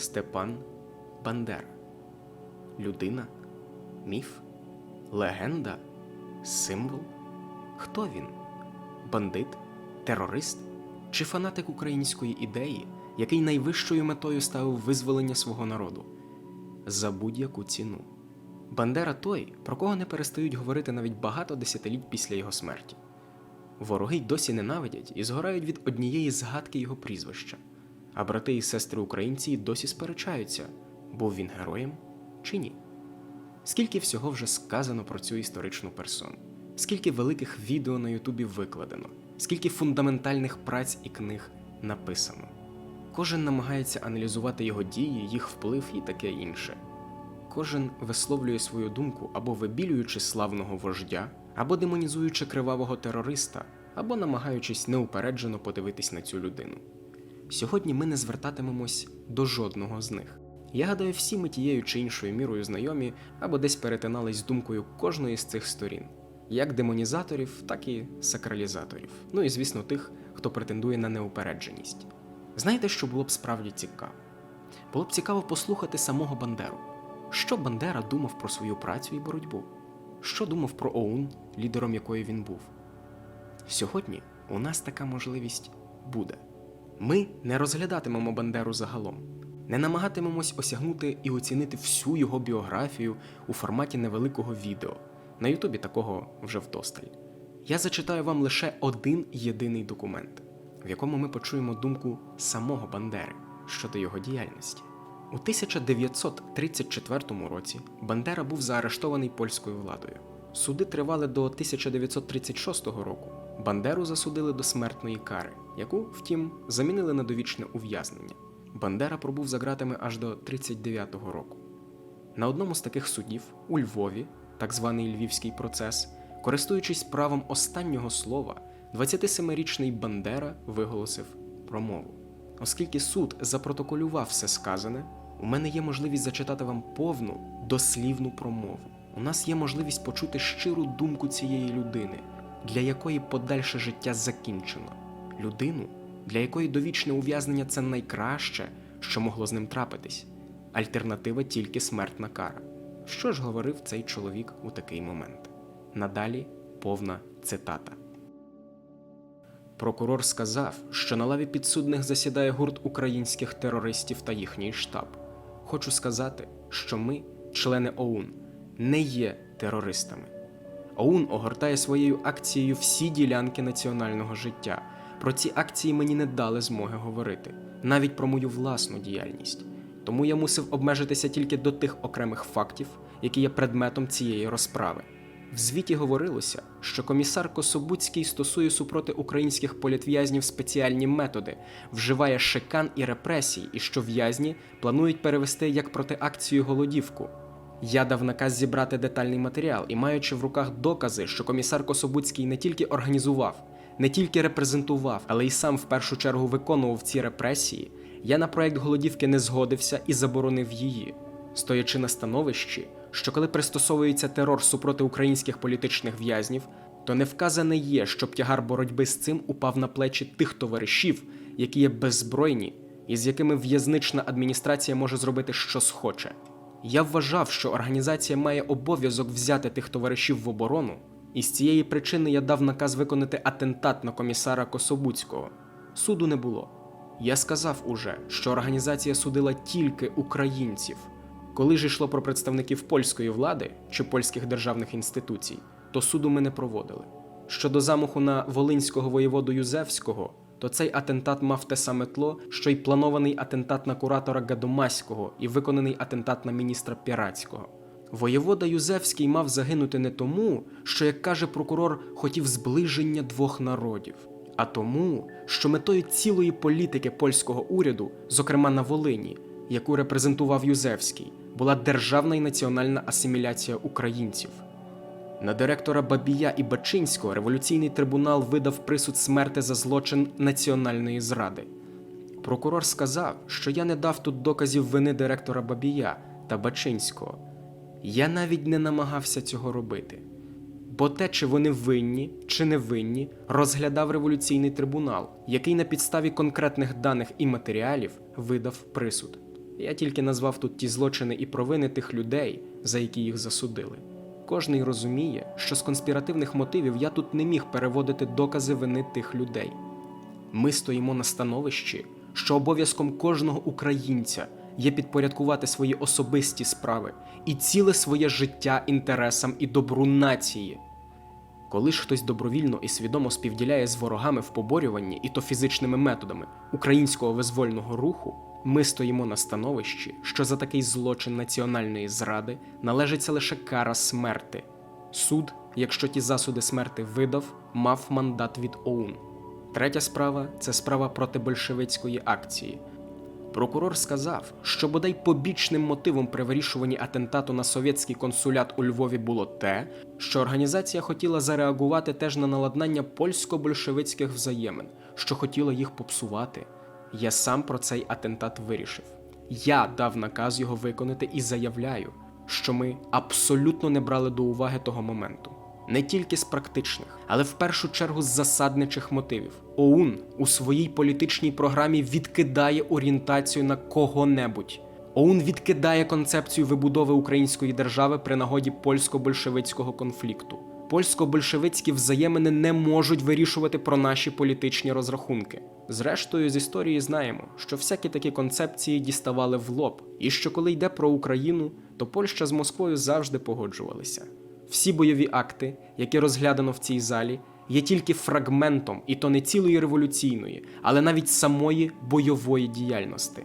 Степан Бандера. Людина, міф, легенда, символ. Хто він? Бандит, терорист чи фанатик української ідеї, який найвищою метою ставив визволення свого народу за будь-яку ціну? Бандера той, про кого не перестають говорити навіть багато десятиліть після його смерті. Вороги й досі ненавидять і згорають від однієї згадки його прізвища, а брати і сестри українці досі сперечаються, був він героєм чи ні. Скільки всього вже сказано про цю історичну персону, скільки великих відео на Ютубі викладено, скільки фундаментальних праць і книг написано. Кожен намагається аналізувати його дії, їх вплив і таке інше. Кожен висловлює свою думку або вибілюючи славного вождя, або демонізуючи кривавого терориста, або намагаючись неупереджено подивитись на цю людину. Сьогодні ми не звертатимемось до жодного з них. Я гадаю, всі ми тією чи іншою мірою знайомі або десь перетинались думкою кожної з цих сторін, як демонізаторів, так і сакралізаторів. Ну і звісно, тих, хто претендує на неупередженість. Знаєте, що було б справді цікаво? Було б цікаво послухати самого Бандеру. Що Бандера думав про свою працю і боротьбу? Що думав про ОУН, лідером якої він був? Сьогодні у нас така можливість буде. Ми не розглядатимемо Бандеру загалом, не намагатимемось осягнути і оцінити всю його біографію у форматі невеликого відео. На Ютубі такого вже вдосталь. Я зачитаю вам лише один єдиний документ, в якому ми почуємо думку самого Бандери щодо його діяльності. У 1934 році Бандера був заарештований польською владою. Суди тривали до 1936 року. Бандеру засудили до смертної кари, яку, втім, замінили на довічне ув'язнення. Бандера пробув за ґратами аж до 39-го року. На одному з таких судів у Львові, так званий Львівський процес, користуючись правом останнього слова, 27-річний Бандера виголосив промову. Оскільки суд запротоколював все сказане, у мене є можливість зачитати вам повну, дослівну промову. У нас є можливість почути щиру думку цієї людини, для якої подальше життя закінчено, людину, для якої довічне ув'язнення це найкраще, що могло з ним трапитись. Альтернатива тільки смертна кара. Що ж говорив цей чоловік у такий момент? Надалі повна цитата. Прокурор сказав, що на лаві підсудних засідає гурт українських терористів та їхній штаб. Хочу сказати, що ми, члени ОУН, не є терористами. ОУН огортає своєю акцією всі ділянки національного життя. Про ці акції мені не дали змоги говорити, навіть про мою власну діяльність. Тому я мусив обмежитися тільки до тих окремих фактів, які є предметом цієї розправи. В звіті говорилося, що комісар Кособуцький стосує супроти українських політв'язнів спеціальні методи, вживає шикан і репресій, і що в'язні планують перевести як проти акцію голодівку. Я дав наказ зібрати детальний матеріал і, маючи в руках докази, що комісар Кособуцький не тільки організував, не тільки репрезентував, але й сам в першу чергу виконував ці репресії, я на проект голодівки не згодився і заборонив її, стоячи на становищі, що коли пристосовується терор супроти українських політичних в'язнів, то не вказане є, щоб тягар боротьби з цим упав на плечі тих товаришів, які є беззбройні, і з якими в'язнична адміністрація може зробити що схоче. Я вважав, що організація має обов'язок взяти тих товаришів в оборону, і з цієї причини я дав наказ виконати атентат на комісара Кособуцького. Суду не було. Я сказав уже, що організація судила тільки українців. Коли ж йшло про представників польської влади чи польських державних інституцій, то суду ми не проводили. Щодо замаху на волинського воєводу Юзевського, то цей атентат мав те саме тло, що й планований атентат на куратора Гадомаського і виконаний атентат на міністра Пірацького. Воєвода Юзевський мав загинути не тому, що, як каже прокурор, хотів зближення двох народів, а тому, що метою цілої політики польського уряду, зокрема на Волині, яку репрезентував Юзевський, була державна і національна асиміляція українців. На директора Бабія і Бачинського революційний трибунал видав присуд смерти за злочин національної зради. Прокурор сказав, що я не дав тут доказів вини директора Бабія та Бачинського. Я навіть не намагався цього робити. Бо те, чи вони винні чи не винні, розглядав революційний трибунал, який на підставі конкретних даних і матеріалів видав присуд. Я тільки назвав тут ті злочини і провини тих людей, за які їх засудили. Кожний розуміє, що з конспіративних мотивів я тут не міг переводити докази вини тих людей. Ми стоїмо на становищі, що обов'язком кожного українця є підпорядкувати свої особисті справи і ціле своє життя інтересам і добру нації. Коли ж хтось добровільно і свідомо співділяє з ворогами в поборюванні, і то фізичними методами українського визвольного руху, ми стоїмо на становищі, що за такий злочин національної зради належиться лише кара смерти. Суд, якщо ті засуди смерти видав, мав мандат від ОУН. Третя справа це справа проти большевицької акції. Прокурор сказав, що бодай побічним мотивом при вирішуванні атентату на совєтський консулят у Львові було те, що організація хотіла зареагувати теж на наладнання польсько-большевицьких взаємин, що хотіла їх попсувати. Я сам про цей атентат вирішив. Я дав наказ його виконати і заявляю, що ми абсолютно не брали до уваги того моменту. Не тільки з практичних, але в першу чергу з засадничих мотивів. ОУН у своїй політичній програмі відкидає орієнтацію на кого-небудь. ОУН відкидає концепцію вибудови української держави при нагоді польсько-большевицького конфлікту. Польсько-большевицькі взаємини не можуть вирішувати про наші політичні розрахунки. Зрештою, з історії знаємо, що всякі такі концепції діставали в лоб, і що коли йде про Україну, то Польща з Москвою завжди погоджувалися. Всі бойові акти, які розглядано в цій залі, є тільки фрагментом, і то не цілої революційної, але навіть самої бойової діяльності.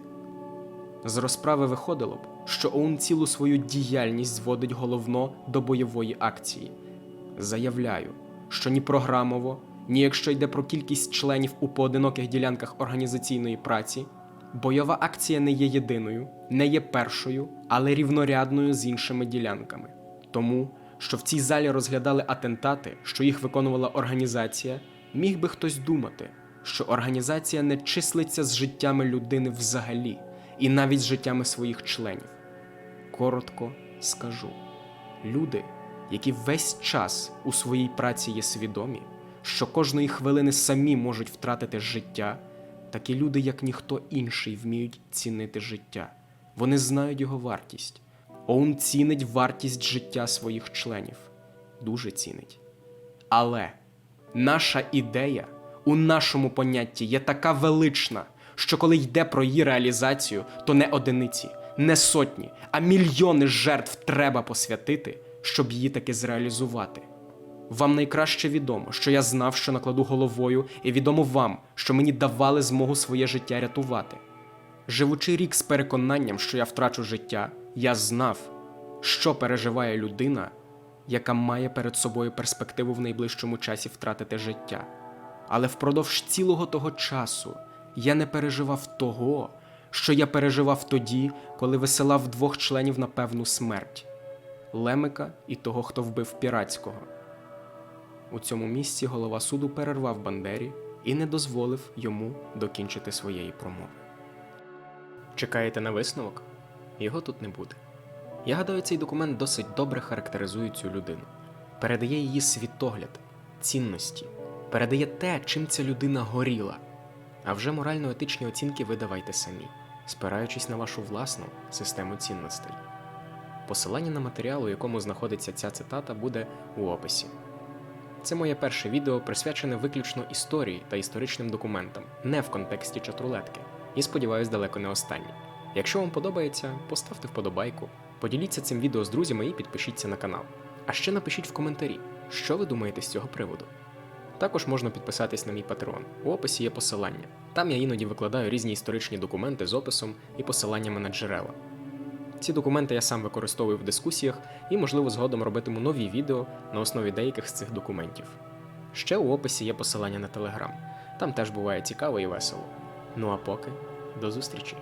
З розправи виходило б, що ОУН цілу свою діяльність зводить головно до бойової акції. Заявляю, що ні програмово, ні якщо йде про кількість членів у поодиноких ділянках організаційної праці, бойова акція не є єдиною, не є першою, але рівнорядною з іншими ділянками. Тому, що в цій залі розглядали атентати, що їх виконувала організація, міг би хтось думати, що організація не числиться з життями людини взагалі, і навіть з життями своїх членів. Коротко скажу: люди, які весь час у своїй праці є свідомі, що кожної хвилини самі можуть втратити життя, такі люди, як ніхто інший, вміють цінити життя. Вони знають його вартість. ОУН цінить вартість життя своїх членів. Дуже цінить. Але наша ідея у нашому понятті є така велична, що коли йде про її реалізацію, то не одиниці, не сотні, а мільйони жертв треба посвятити, щоб її таки зреалізувати. Вам найкраще відомо, що я знав, що накладу головою, і відомо вам, що мені давали змогу своє життя рятувати. Живучи рік з переконанням, що я втрачу життя, я знав, що переживає людина, яка має перед собою перспективу в найближчому часі втратити життя. Але впродовж цілого того часу я не переживав того, що я переживав тоді, коли висилав двох членів на певну смерть Лемика і того, хто вбив Піратського. У цьому місці голова суду перервав Бандері і не дозволив йому докінчити своєї промови. Чекаєте на висновок? Його тут не буде. Я гадаю, цей документ досить добре характеризує цю людину, передає її світогляд, цінності, передає те, чим ця людина горіла. А вже морально-етичні оцінки ви давайте самі, спираючись на вашу власну систему цінностей. Посилання на матеріал, у якому знаходиться ця цитата, буде у описі. Це моє перше відео, присвячене виключно історії та історичним документам, не в контексті чатрулетки, і сподіваюсь, далеко не останнє. Якщо вам подобається, поставте вподобайку, поділіться цим відео з друзями і підпишіться на канал. А ще напишіть в коментарі, що ви думаєте з цього приводу. Також можна підписатись на мій Patreon. У описі є посилання. Там я іноді викладаю різні історичні документи з описом і посиланнями на джерела. Ці документи я сам використовую в дискусіях і, можливо, згодом робитиму нові відео на основі деяких з цих документів. Ще у описі є посилання на телеграм. Там теж буває цікаво і весело. Ну а поки до зустрічі!